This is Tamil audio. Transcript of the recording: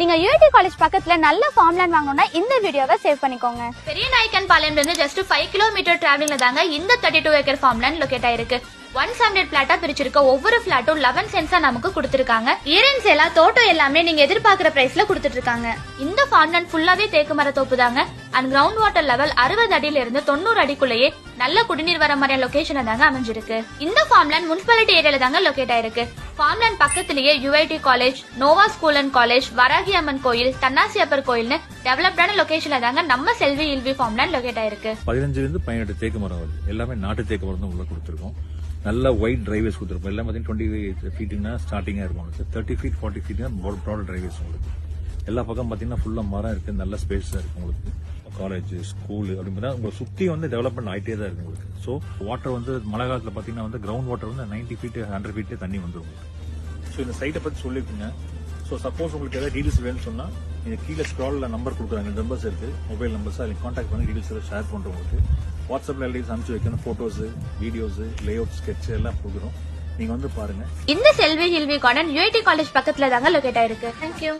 நீங்க யூஐடி காலேஜ் பக்கத்துல நல்ல ஃபார்ம்லேண்ட் வாங்கணும்னா இந்த வீடியோவை சேவ் பண்ணிக்கோங்க. பெரிய நாயக்கன் பாளையம்ல இருந்து ஜஸ்ட் ஃபைவ் கிலோமீட்டர் டிராவலிங்ல தாங்க இந்த thirty two acre farm land locate ஆயிருக்கு. ஒன் ஹண்ட்ரட் பிளாட்டா பிரிச்சிருக்க ஒவ்வொரு பிளாட்டும் லெவன் சென்ஸா நமக்கு கொடுத்திருக்காங்க. இயரிங்ஸ் எல்லாம் தோட்டம் எல்லாமே நீங்க எதிர்பார்க்கிற பிரைஸ்ல கொடுத்துட்டு இருக்காங்க இந்த ஃபார்ம் லேண்ட் ஃபுல்லாவே தேக்கு மர தோப்பு தாங்க அண்ட் கிரவுண்ட் வாட்டர் லெவல் அறுபது அடியில இருந்து தொண்ணூறு அடிக்குள்ளேயே நல்ல குடிநீர் வர மாதிரியான லொகேஷன் தாங்க அமைஞ்சிருக்கு. இந்த ஃபார்ம் லேண்ட் முனிசிபாலிட்டி ஏரியால தாங்க லொகேட் ஆயிருக்கு. ஃபார்ம் லேண்ட் பக்கத்திலேயே UID college Nova school and college Varahi Amman கோயில் தன்னாசி அப்பர் கோயில்னு டெவலப்டான லொகேஷன்ல தாங்க நம்ம Selvi hill view farm land locate ஆயிருக்கு. பதினஞ்சுல இருந்து பதினெட்டு தேக்கு மரம் வருது. எல்லாமே நாட்டு தேக்கு மரம் தான் உள்ள கொடுத்துருக்கோம். நல்ல ஒயிட் டிரைவேஸ் கொடுத்துருப்போம். எல்லாம் பார்த்தீங்கன்னா டுவெண்ட்டி ஃபீட்டுனா ஸ்டார்டிங்காக இருக்கும். உங்களுக்கு தேர்ட்டி ஃபீட் ஃபார்ட்டி ஃபீட்னா ப்ராட் டிரைவேஸ் உங்களுக்கு. எல்லா பக்கம் பார்த்தீங்கன்னா ஃபுல்லாக மரம் இருக்குது நல்ல ஸ்பேஸாக இருக்கும் உங்களுக்கு. காலேஜ் ஸ்கூல் அப்படின்னு உங்களை சுற்றி வந்து டெவலப்மெண்ட் ஆகிட்டே தான் இருக்கும் உங்களுக்கு. ஸோ வாட்டர் வந்து மழை காலத்தில் பார்த்தீங்கன்னா வந்து கிரவுண்ட் வாட்டர் வந்து நைன்டி ஃபீட் ஹண்ட்ரட் ஃபீட்டே தண்ணி வந்துடும் உங்களுக்கு. ஸோ இந்த சைட்டை பற்றி சொல்லியிருக்குங்க. ஸோ சப்போஸ் உங்களுக்கு ஏதாவது டீடைல்ஸ் வேணும்னு சொன்னால் நீங்கள் கீழே ஸ்க்ராலில் நம்பர் கொடுக்குறாங்க. நம்பர்ஸ் இருக்குது மொபைல் நம்பர்ஸ் அதில் காண்டாக்ட் பண்ணி டீடைல்ஸ் எல்லாம் ஷேர் பண்ணுறோம் உங்களுக்கு. வாட்ஸ்அப்பில் எல்லாம் அனுப்பிச்சு வைக்கணும் photos videos layout sketch எல்லாம் கொடுக்குறோம் நீங்கள் வந்து பாருங்கள் இந்த Selvi hill view garden UID college பக்கத்துல தாங்க லொகேட் ஆயிருக்கு. தேங்க்யூ